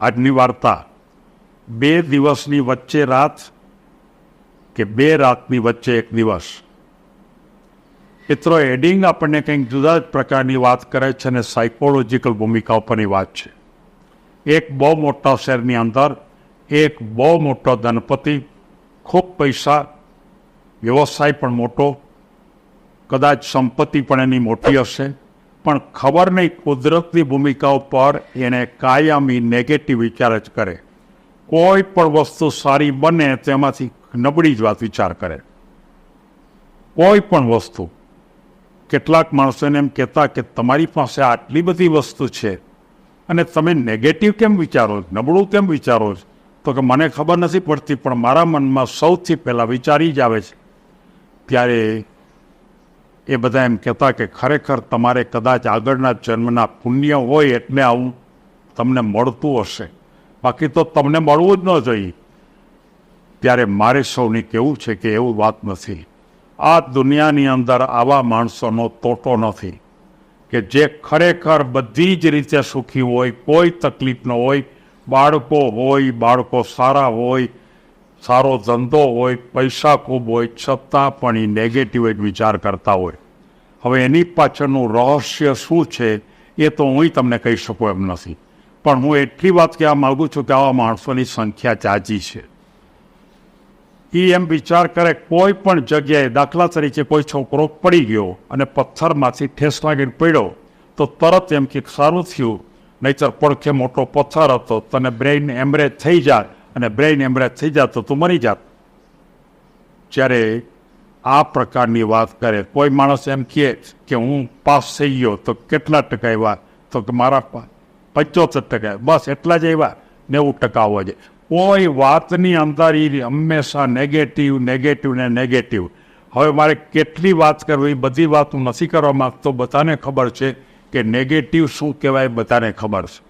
આજની વાર્તા બે દિવસની વચ્ચે રાત કે બે રાતની વચ્ચે એક દિવસ. મિત્રો એડિંગ આપણને કંઈક જુદા જ પ્રકારની વાત કરે છે અને સાયકોલોજીકલ ભૂમિકા ઉપરની વાત છે. એક બહુ મોટા શહેરની અંદર એક બહુ મોટો ધનપતિ ખૂબ પૈસા, વ્યવસાય પણ મોટો, કદાચ સંપત્તિ પણ એની મોટી હશે. પણ ખબર નહીં કુદરતની ભૂમિકા ઉપર એને કાયમી નેગેટિવ વિચાર જ કરે કોઈ પણ વસ્તુ સારી બને તેમાંથી નબળી જ વાત વિચાર કરે કોઈ પણ વસ્તુ કેટલાક માણસોને એમ કહેતા કે તમારી પાસે આટલી બધી વસ્તુ છે અને તમે નેગેટિવ કેમ વિચારો? નબળું કેમ વિચારો છો? તો કે મને ખબર નથી પડતી, પણ મારા મનમાં સૌથી પહેલાં વિચારી જ આવે છે ત્યારે એ બધા એમ કહેતા કે ખરેખર તમારે કદાચ આગળના જન્મના પુણ્ય હોય એટલે આવું તમને મળતું હશે. બાકી તો તમને મળવું જ ન જોઈએ. ત્યારે મારે સૌને કહેવું છે કે એવું વાત નથી. આ દુનિયાની અંદર આવા માણસોનો તોટો નથી કે જે ખરેખર બધી જ રીતે સુખી હોય, કોઈ તકલીફ ન હોય, બાળકો હોય, બાળકો સારા હોય, સારો ધંધો હોય, પૈસા ખૂબ હોય, છતાં પણ એ નેગેટિવ જ વિચાર કરતા હોય. હવે એની પાછળનું રહસ્ય શું છે એ તો હું તમને કહી શકું એમ નથી. પણ હું એટલી વાત કહેવા માગું છું કે આવા માણસોની સંખ્યા ચાચી છે. એ એમ વિચાર કરે કોઈ પણ જગ્યાએ દાખલા તરીકે કોઈ છોકરો પડી ગયો અને પથ્થરમાંથી ઠેસ લાગીને પડ્યો, તો તરત એમ કે સારું થયું, નહીતર પડખે મોટો પથ્થર હતો, તને બ્રેઇન એમરેજ થઈ જાય અને બ્રેઇન એમરેજ થઈ જાય તો તું મરી જાત. જ્યારે આ પ્રકારની વાત કરે. કોઈ માણસ એમ કહે કે હું પાસ થઈ ગયો, તો કેટલા ટકા આવ્યા તો કે મારા પંચોતેર ટકા. બસ એટલા જ આવ્યા નેવું ટકા આવવા જોઈએ. કોઈ વાતની અંદર એ હંમેશા નેગેટિવ નેગેટિવ ને નેગેટિવ હવે મારે કેટલી વાત કરવી? બધી વાત હું નથી કરવા માગતો. બધાને ખબર છે કે નેગેટિવ શું કહેવાય બધાને ખબર છે.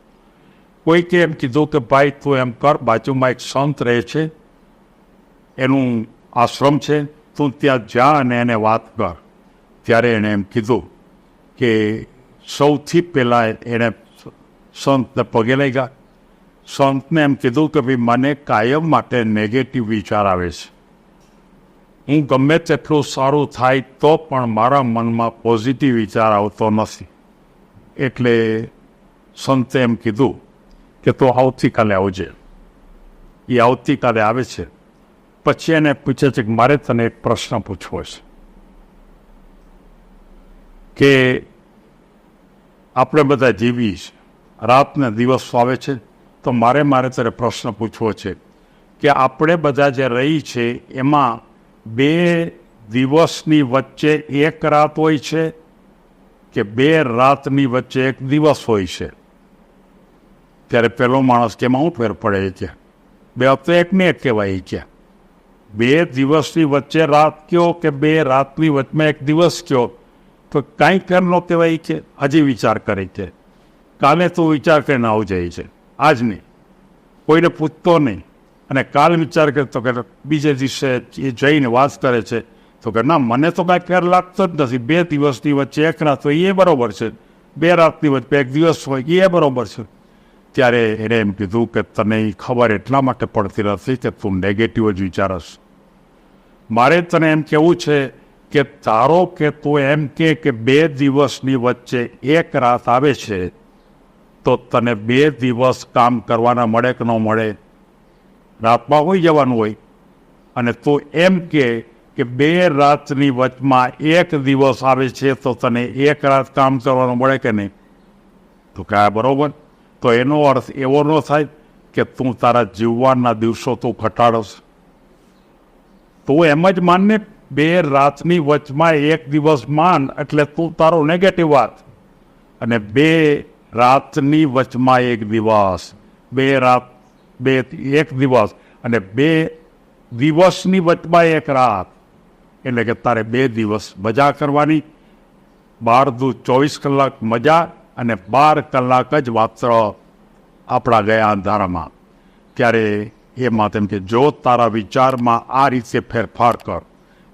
કોઈકે એમ કીધું કે ભાઈ તું એમ કર, બાજુમાં એક સંત રહે છે. એનું આશ્રમ છે. તું ત્યાં જા અને એને વાત કર. ત્યારે એણે એમ કીધું કે સૌથી પહેલાં એણે સંતને પગે લઈ ગયા સંતને એમ કીધું કે ભાઈ મને કાયમ માટે નેગેટિવ વિચાર આવે છે. હું ગમે તેટલું સારું થાય તો પણ મારા મનમાં પોઝિટિવ વિચાર આવતો નથી. એટલે સંતે એમ કીધું કે તો આવતીકાલે આવજે. એ આવતીકાલે આવે છે. પછી એને પૂછે છે કે મારે તને એક પ્રશ્ન પૂછવો છે કે આપણે બધા જીવી છે. રાતને દિવસ આવે છે. તો મારે મારે તારે પ્રશ્ન પૂછવો છે કે આપણે બધા જે રહી છે, એમાં બે દિવસની વચ્ચે એક રાત હોય છે કે બે રાતની વચ્ચે એક દિવસ હોય છે? ત્યારે પેલો માણસ કે, એમાં શું ફેર પડે છે? બે તો એક ને એક કહેવાય છે. બે દિવસની વચ્ચે રાત કયો કે બે રાતની વચમાં એક દિવસ કયો તો કાંઈ ફેર ન કહેવાય છે હજી વિચાર કરે છે. કાલે તો વિચાર કરીને આવું જાય છે. આજ નહીં. કોઈને પૂછતો નહીં. અને કાલ વિચાર કરતો કે બીજે દિવસે એ જઈને વાત કરે છે. તો કે ના, મને તો કાંઈ ફેર લાગતો જ નથી. બે દિવસની વચ્ચે એક રાત હોય, એ બરાબર છે. બે રાતની વચ્ચે એક દિવસ હોય, એ બરાબર છે. ત્યારે એણે એમ કીધું કે તને ખબર એટલા માટે પડતી નથી કે તું નેગેટિવ જ વિચારસ. મારે તને એમ કહેવું છે કે તારો કે તું એમ કે કે બે દિવસની વચ્ચે એક રાત આવે છે, તો તને બે દિવસ કામ કરવાના મળે કે ન મળે? રાતમાં હોઈ જવાનું હોય. અને તું એમ કે કે બે રાતની વચમાં એક દિવસ આવે છે, તો તને એક રાત કામ કરવાનું મળે કે નહીં? તો કયા બરોબર. તો એનો અર્થ એવો ન થાય કે તું તારા જીવવાના દિવસો તું ઘટાડસ તું એમ જ માનને બે રાતની વચમાં એક દિવસ માન એટલે તું તારો નેગેટિવ વાત. અને બે રાતની વચમાં એક દિવસ. બે રાત, બે એક દિવસ. અને બે દિવસની વચમાં એક રાત. એટલે કે તારે બે દિવસ મજા કરવાની. બાર દૂધ ચોવીસ કલાક મજા અને બાર કલાક જ માત્ર આપણા ગયા અંધારામાં. ત્યારે એ માતે કે, જો તારા વિચારમાં આ રીતે ફેરફાર કર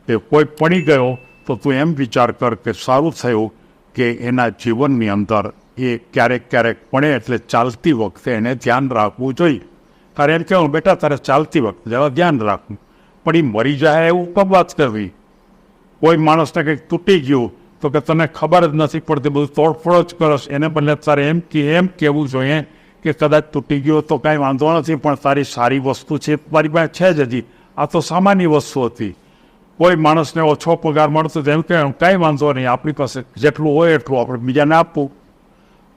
કે કોઈ પડી ગયો, તો તું એમ વિચાર કર કે સારું થયું કે એના જીવનની અંદર એ ક્યારેક ક્યારેક પડે એટલે ચાલતી વખતે એને ધ્યાન રાખવું જોઈએ. તારે એમ કહેવું બેટા, તારે ચાલતી વખતે જરા ધ્યાન રાખવું. પણ એ મરી જાય એવું કબ વાત કરવી? કોઈ માણસને કંઈક તૂટી ગયું તો કે તને ખબર જ નથી પડતી બધું તોડફોડ જ કરશ એને બદલે તારે એમ કે, એમ કહેવું જોઈએ કે કદાચ તૂટી ગયો તો કાંઈ વાંધો નથી, પણ તારી સારી વસ્તુ છે, તારી પાસે છે જ હજી. આ તો સામાન્ય વસ્તુ હતી. કોઈ માણસને ઓછો પગાર મળતો તો એમ કે કાંઈ વાંધો નહીં, આપણી પાસે જેટલું હોય એટલું આપણે બીજાને આપવું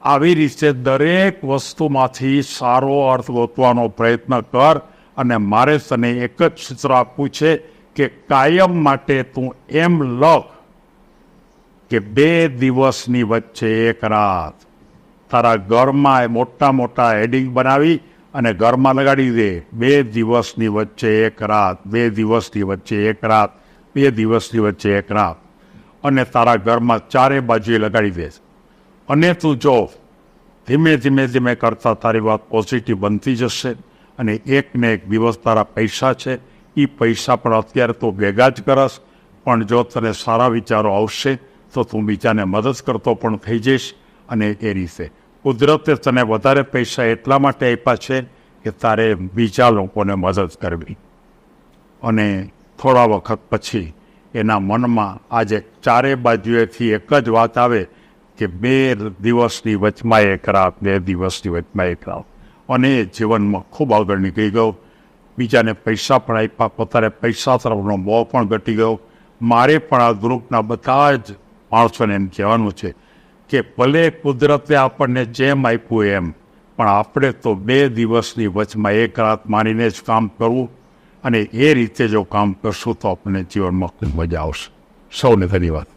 આવી રીતે દરેક વસ્તુમાંથી સારો અર્થ ગોતવાનો પ્રયત્ન કર અને મારે તને એક જ સૂત્ર આપવું છે કે કાયમ માટે તું એમ લખ. કે બે દિવસની વચ્ચે એક રાત. તારા ઘરમાં એ મોટા મોટા હેડિંગ બનાવી અને ઘરમાં લગાડી દે. બે દિવસની વચ્ચે એક રાત. બે દિવસની વચ્ચે એક રાત. બે દિવસની વચ્ચે એક રાત. અને તારા ઘરમાં ચારે બાજુએ લગાડી દે. અને તું જો, ધીમે ધીમે ધીમે કરતા તારી વાત પોઝિટિવ બનતી જશે અને એક ને એક દિવસ તારા પૈસા છે. એ પૈસા પણ અત્યારે તો ભેગા જ કરસ પણ જો તને સારા વિચારો આવશે તો તું બીજાને મદદ કરતો પણ થઈ જઈશ અને એ રીતે કુદરતે તને વધારે પૈસા એટલા માટે આપ્યા છે કે તારે બીજા લોકોને મદદ કરવી. અને થોડા વખત પછી એના મનમાં આજે ચારે બાજુએથી એક જ વાત આવે કે બે દિવસની વચમાં એક રાત, બે દિવસની વચમાં એક રાત. અને જીવનમાં ખૂબ આગળ નીકળી ગયો. બીજાને પૈસા પણ આપ્યા, પોતાને પૈસા તરફનો મોહ પણ ઘટી ગયો. મારે પણ આ ગ્રુપના બધા જ માણસોને એમ કહેવાનું છે કે ભલે કુદરતે આપણને જેમ આપ્યું એમ, પણ આપણે તો બે દિવસની વચમાં એક રાત માનીને જ કામ કરવું અને એ રીતે જો કામ કરશું તો આપણને જીવનમાં ખૂબ મજા આવશે. સૌને ધન્યવાદ.